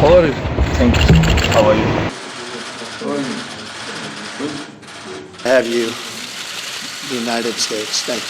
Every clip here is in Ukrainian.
How are you? Thank you. How are you? have you, the United States. Thank you.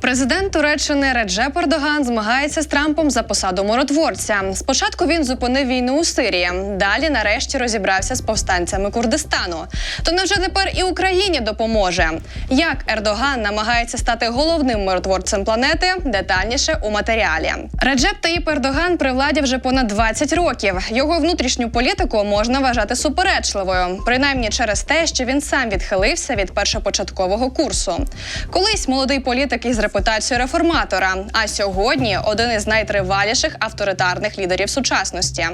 Президент Туреччини Реджеп Ердоган змагається з Трампом за посаду миротворця. Спочатку він зупинив війну у Сирії. Далі, нарешті, розібрався з повстанцями Курдистану. То невже тепер і Україні допоможе? Як Ердоган намагається стати головним миротворцем планети? Детальніше у матеріалі. Реджеп Таїп Ердоган при владі вже понад 20 років. Його внутрішню політику можна вважати суперечливою, принаймні через те, що він сам відхилився від першопочаткового курсу. Колись молодий політик із репутацією реформатора, а сьогодні один із найтриваліших авторитарних лідерів сучасності.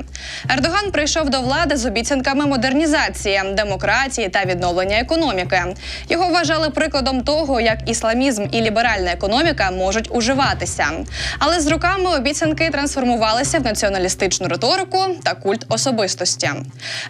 Ердоган прийшов до влади з обіцянками модернізації, демократії та відновлення економіки. Його вважали прикладом того, як ісламізм і ліберальна економіка можуть уживатися. Але з роками обіцянки трансформувалися в націоналістичну риторику та культ особистості.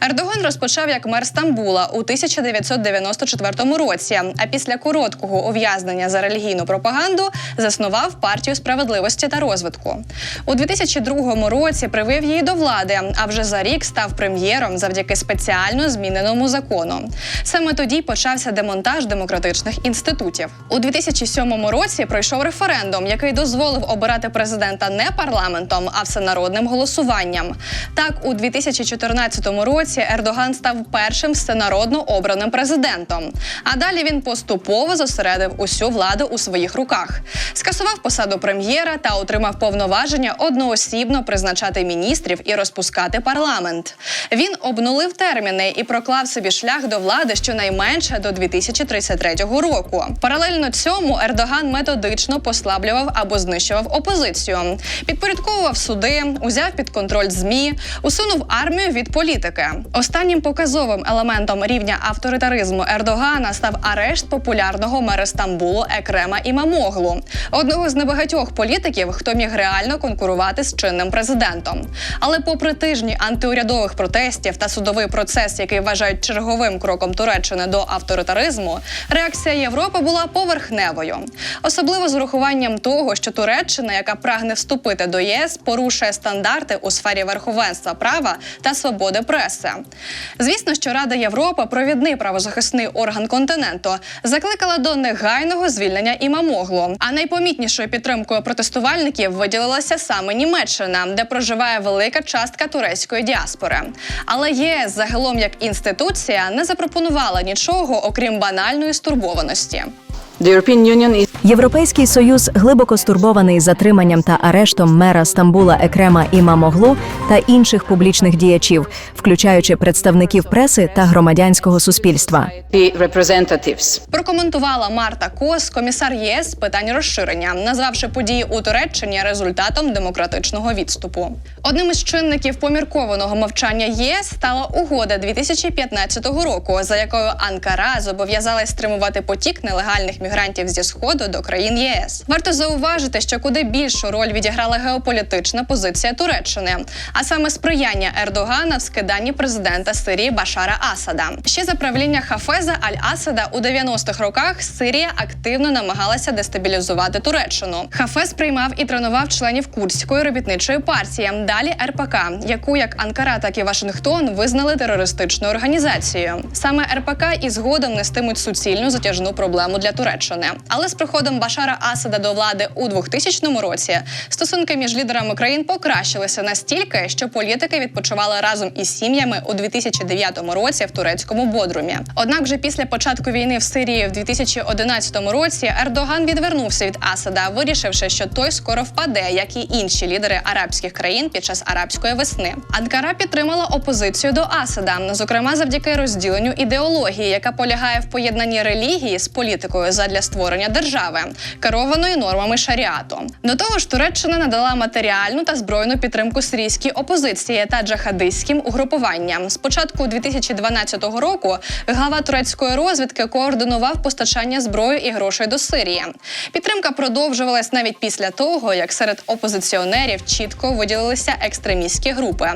Ердоган розпочав як мер Стамбула у 1994 році. А після короткого ув'язнення за релігійну пропаганду заснував партію справедливості та розвитку. У 2002 році привив її до влади, а вже за рік став прем'єром завдяки спеціально зміненому закону. Саме тоді почався демонтаж демократичних інститутів. У 2007 році пройшов референдум, який дозволив обирати президента не парламентом, а всенародним голосуванням. Так, у 2014 році Ердоган став першим всенародно обраним президентом. А далі він поступово зосередив усю владу у своїх руках, скасував посаду прем'єра та отримав повноваження одноосібно призначати міністрів і розпускати парламент. Він обнулив терміни і проклав собі шлях до влади щонайменше до 2033 року. Паралельно цьому Ердоган методично послаблював або знищував опозицію, підпорядковував суди, узяв під контроль змі, усунув армію від політики. Останнім показовим елементом рівня авторитаризму Ердогана став арешт популярного мера Стамбулу Екрема Імамоглу, одного з небагатьох політиків, хто міг реально конкурувати з чинним президентом. Але попри тижні антиурядових протестів та судовий процес, який вважають черговим кроком Туреччини до авторитаризму, реакція Європи була поверхневою, особливо з урахуванням того, що Туреччина, яка прагне вступити до ЄС, порушує стандарти у сфері верховенства права та свободи преси. Звісно, що Рада Європи, провідний правозахисний орган континенту, закликала до негайного звільнення імамоглу. А найпомітнішою підтримкою протестувальників виділилася саме Німеччина, де проживає велика частка турецької діаспори. Але ЄС загалом як інституція не запропонувала нічого, окрім банальної стурбованості. Європейський союз глибоко стурбований затриманням та арештом мера Стамбула Екрема Імамоглу та інших публічних діячів, включаючи представників преси та громадянського суспільства. Прокоментувала Марта Кос, комісар ЄС з питань розширення, назвавши події у Туреччині результатом демократичного відступу. Одним із чинників поміркованого мовчання ЄС стала угода 2015 року, за якою Анкара зобов'язалась стримувати потік нелегальних мігрантів зі сходу до країн ЄС. Варто зауважити, що куди більшу роль відіграла геополітична позиція Туреччини, а саме сприяння Ердогана в скиданні президента Сирії Башара Асада. Ще за правління Хафеза Аль-Асада у 90-х роках Сирія активно намагалася дестабілізувати Туреччину. Хафез приймав і тренував членів курдської робітничої партії, далі РПК, яку як Анкара, так і Вашингтон визнали терористичною організацією. Саме РПК і згодом нестимуть суцільну затяжну проблему для Туреччини. Але з приходом Башара Асада до влади у 2000 році стосунки між лідерами країн покращилися настільки, що політики відпочивали разом із сім'ями у 2009 році в турецькому Бодрумі. Однак, вже після початку війни в Сирії в 2011 році Ердоган відвернувся від Асада, вирішивши, що той скоро впаде, як і інші лідери арабських країн під час арабської весни. Анкара підтримала опозицію до Асада, зокрема завдяки розділенню ідеології, яка полягає в поєднанні релігії з політикою задля створення держави, керованої нормами шаріату. До того ж, Туреччина надала матеріальну та збройну підтримку сирійській опозиції та джахадистським угрупуванням. З початку 2012 року глава турецької розвідки координував постачання зброї і грошей до Сирії. Підтримка продовжувалась навіть після того, як серед опозиціонерів чітко виділилися екстремістські групи,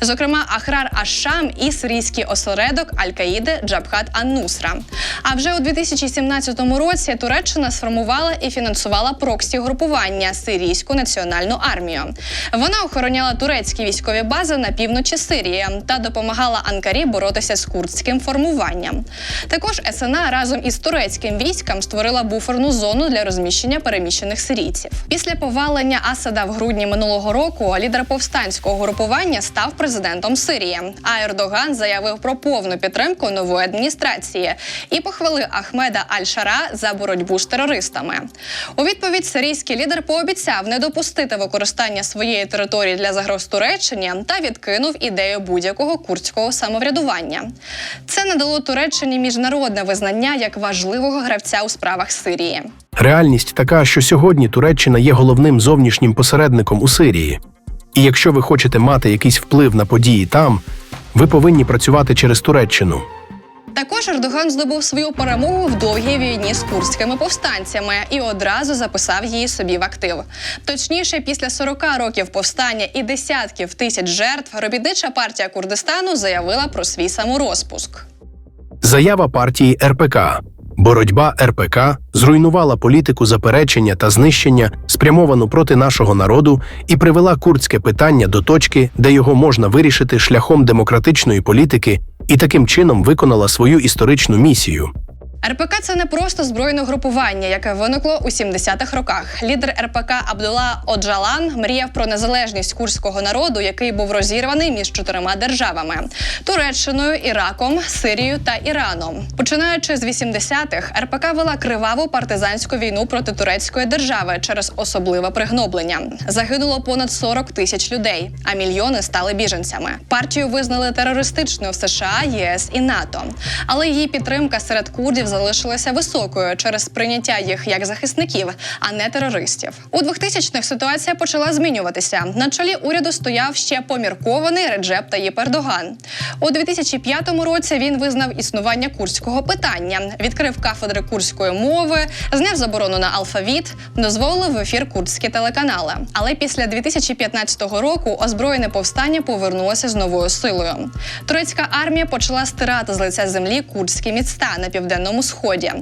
зокрема Ахрар Аш-Шам і сирійський осередок Аль-Каїди Джабхат Ан-Нусра. А вже у 2017 році році Туреччина сформувала і фінансувала проксі групування Сирійську національну армію. Вона охороняла турецькі військові бази на півночі Сирії та допомагала Анкарі боротися з курдським формуванням. Також СНА разом із турецьким військом створила буферну зону для розміщення переміщених сирійців. Після повалення Асада в грудні минулого року лідер повстанського групування став президентом Сирії. А Ердоган заявив про повну підтримку нової адміністрації і похвалив Ахмеда Аль-Шара за боротьбу з терористами. У відповідь сирійський лідер пообіцяв не допустити використання своєї території для загроз Туреччині та відкинув ідею будь-якого курдського самоврядування. Це надало Туреччині міжнародне визнання як важливого гравця у справах Сирії. Реальність така, що сьогодні Туреччина є головним зовнішнім посередником у Сирії. І якщо ви хочете мати якийсь вплив на події там, ви повинні працювати через Туреччину. Також Ердоган здобув свою перемогу в довгій війні з курдськими повстанцями і одразу записав її собі в актив. Точніше, після 40 років повстання і десятків тисяч жертв, робітнича партія Курдистану заявила про свій саморозпуск. Заява партії РПК. Боротьба РПК зруйнувала політику заперечення та знищення, спрямовану проти нашого народу, і привела курдське питання до точки, де його можна вирішити шляхом демократичної політики, і таким чином виконала свою історичну місію. РПК це не просто збройне групування, яке виникло у 70-х роках. Лідер РПК Абдулла Оджалан мріяв про незалежність курського народу, який був розірваний між чотирма державами: Туреччиною, Іраком, Сирією та Іраном. Починаючи з 80-х, РПК вела криваву партизанську війну проти турецької держави через особливе пригноблення. Загинуло понад 40 тисяч людей, а мільйони стали біженцями. Партію визнали терористичною в США, ЄС і НАТО. Але її підтримка серед курдів залишилася високою через прийняття їх як захисників, а не терористів. У 2000-х ситуація почала змінюватися. На чолі уряду стояв ще поміркований Реджеп Таїп Ердоган. У 2005 році він визнав існування курського питання, відкрив кафедри курської мови, зняв заборону на алфавіт, дозволив в ефір курдські телеканали. Але після 2015 року озброєне повстання повернулося з новою силою. Турецька армія почала стирати з лиця землі курдські міста на південному сході.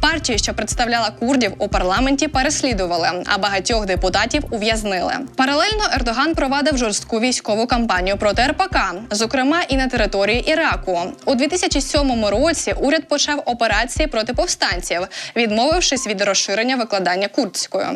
Партію, що представляла курдів у парламенті, переслідували, а багатьох депутатів ув'язнили. Паралельно Ердоган провадив жорстку військову кампанію проти РПК, зокрема і на території Іраку. У 2007 році уряд почав операції проти повстанців, відмовившись від розширення викладання курдською.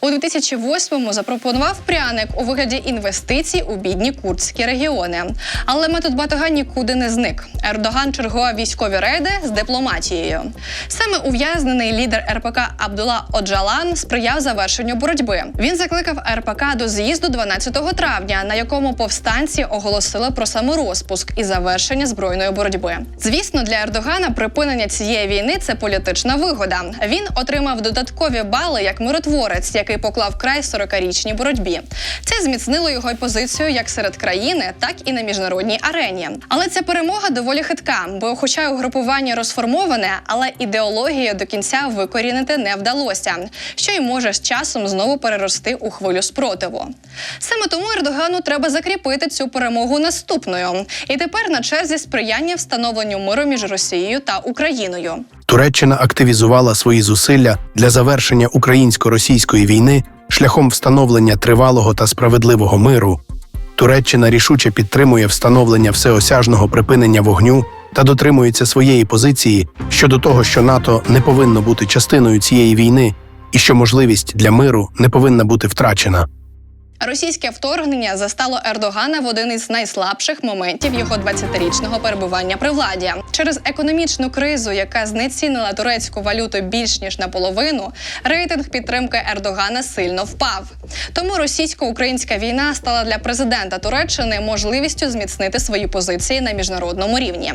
У 2008-му запропонував пряник у вигляді інвестицій у бідні курдські регіони. Але метод батога нікуди не зник. Ердоган чергував військові рейди з дипломатією. Саме ув'язнений лідер РПК Абдулла Оджалан сприяв завершенню боротьби. Він закликав РПК до з'їзду 12 травня, на якому повстанці оголосили про саморозпуск і завершення збройної боротьби. Звісно, для Ердогана припинення цієї війни це політична вигода. Він отримав додаткові бали як миротворець, який поклав край 40-річній боротьбі. Це зміцнило його позицію як серед країни, так і на міжнародній арені. Але ця перемога доволі хитка, бо, хоча угрупування розформоване, але ідеологію до кінця викорінити не вдалося, що й може з часом знову перерости у хвилю спротиву. Саме тому Ердогану треба закріпити цю перемогу наступною. І тепер на черзі сприяння встановленню миру між Росією та Україною. Туреччина активізувала свої зусилля для завершення українсько-російської війни шляхом встановлення тривалого та справедливого миру. Туреччина рішуче підтримує встановлення всеосяжного припинення вогню та дотримується своєї позиції щодо того, що НАТО не повинно бути частиною цієї війни і що можливість для миру не повинна бути втрачена. Російське вторгнення застало Ердогана в один із найслабших моментів його 20-річного перебування при владі. Через економічну кризу, яка знецінила турецьку валюту більш ніж наполовину, рейтинг підтримки Ердогана сильно впав. Тому російсько-українська війна стала для президента Туреччини можливістю зміцнити свої позиції на міжнародному рівні.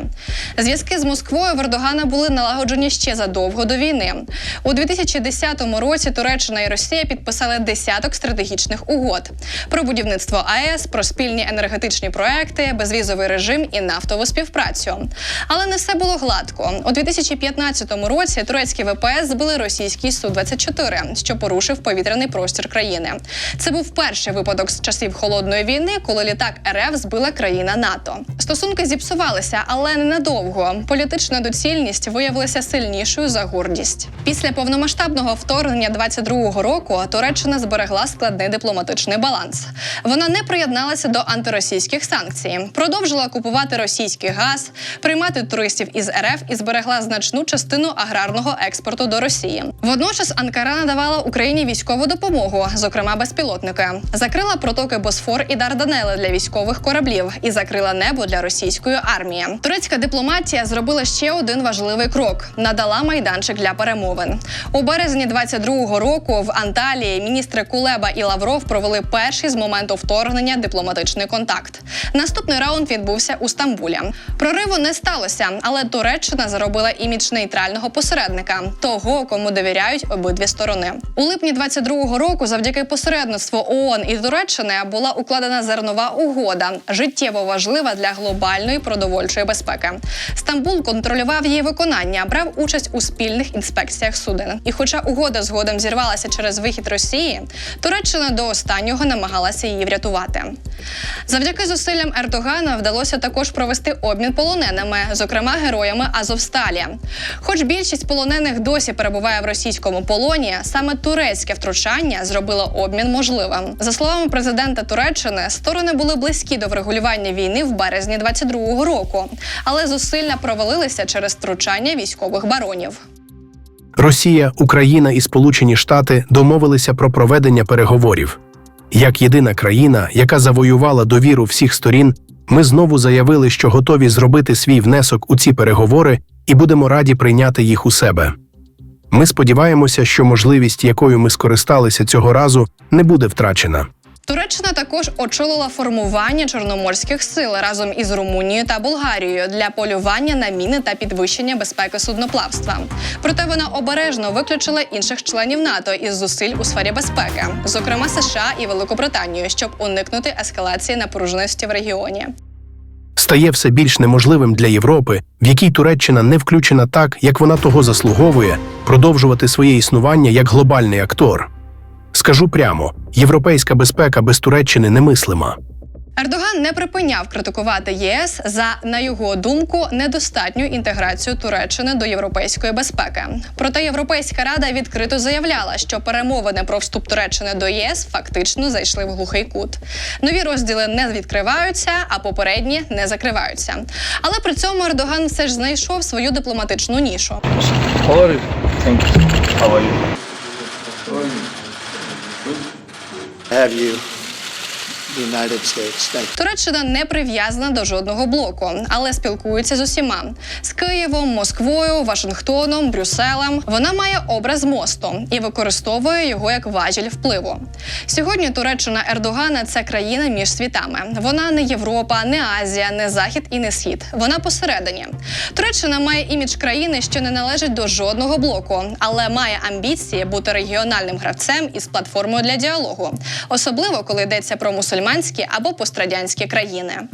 Зв'язки з Москвою в Ердогана були налагоджені ще задовго до війни. У 2010 році Туреччина і Росія підписали десяток стратегічних угод. Про будівництво АЕС, про спільні енергетичні проекти, безвізовий режим і нафтову співпрацю. Але не все було гладко. У 2015 році турецькі ВПС збили російський су 24 що порушив повітряний простір країни. Це був перший випадок з часів холодної війни, коли літак РФ збила країна НАТО. Стосунки зіпсувалися, але ненадовго. Політична доцільність виявилася сильнішою за гордість. Після повномасштабного вторгнення 22-го року Туреччина зберегла складний дипломатичний баланс. Вона не приєдналася до антиросійських санкцій, продовжила купувати російський газ, приймати туристів із РФ і зберегла значну частину аграрного експорту до Росії. Водночас Анкара надавала Україні військову допомогу, зокрема безпілотники, закрила протоки Босфор і Дарданели для військових кораблів і закрила небо для російської армії. Турецька дипломатія зробила ще один важливий крок: надала майданчик для перемовин. У березні 22-го року в Анталії міністри Кулеба і Лавров провели перший з моменту вторгнення дипломатичний контакт. Наступний раунд відбувся у Стамбулі. Прориву не сталося, але Туреччина заробила імідж нейтрального посередника, того, кому довіряють обидві сторони. У липні 22-го року, завдяки посередництву ООН і Туреччини, була укладена зернова угода, життєво важлива для глобальної продовольчої безпеки. Стамбул контролював її виконання, брав участь у спільних інспекціях суден. І, хоча угода згодом зірвалася через вихід Росії, Туреччина до останнього намагалася її врятувати. Завдяки зусиллям Ердогана вдалося також провести обмін полоненими, зокрема героями Азовсталі. Хоч більшість полонених досі перебуває в російському полоні, саме турецьке втручання зробило обмін можливим. За словами президента Туреччини, сторони були близькі до врегулювання війни в березні 22-го року, але зусилля провалилися через втручання військових баронів. Росія, Україна і Сполучені Штати домовилися про проведення переговорів. Як єдина країна, яка завоювала довіру всіх сторін, ми знову заявили, що готові зробити свій внесок у ці переговори і будемо раді прийняти їх у себе. Ми сподіваємося, що можливість, якою ми скористалися цього разу, не буде втрачена. Туреччина також очолила формування чорноморських сил разом із Румунією та Болгарією для полювання на міни та підвищення безпеки судноплавства. Проте вона обережно виключила інших членів НАТО із зусиль у сфері безпеки, зокрема США і Великобританію, щоб уникнути ескалації напруженості в регіоні. Стає все більш неможливим для Європи, в якій Туреччина не включена так, як вона того заслуговує, продовжувати своє існування як глобальний актор. Скажу прямо: європейська безпека без Туреччини немислима. Ердоган не припиняв критикувати ЄС за, на його думку, недостатню інтеграцію Туреччини до європейської безпеки. Проте Європейська рада відкрито заявляла, що перемовини про вступ Туреччини до ЄС фактично зайшли в глухий кут. Нові розділи не відкриваються, а попередні не закриваються. Але при цьому Ердоган все ж знайшов свою дипломатичну нішу. How are you? Thank you. How are you? Have you, Туреччина не прив'язана до жодного блоку, але спілкується з усіма з Києвом, Москвою, Вашингтоном, Брюсселем. Вона має образ мосту і використовує його як важіль впливу. Сьогодні Туреччина Ердогана це країна між світами. Вона не Європа, не Азія, не Захід і не Схід. Вона посередині. Туреччина має імідж країни, що не належить до жодного блоку, але має амбіції бути регіональним гравцем із платформою для діалогу, особливо коли йдеться про мусульманські або пострадянські країни.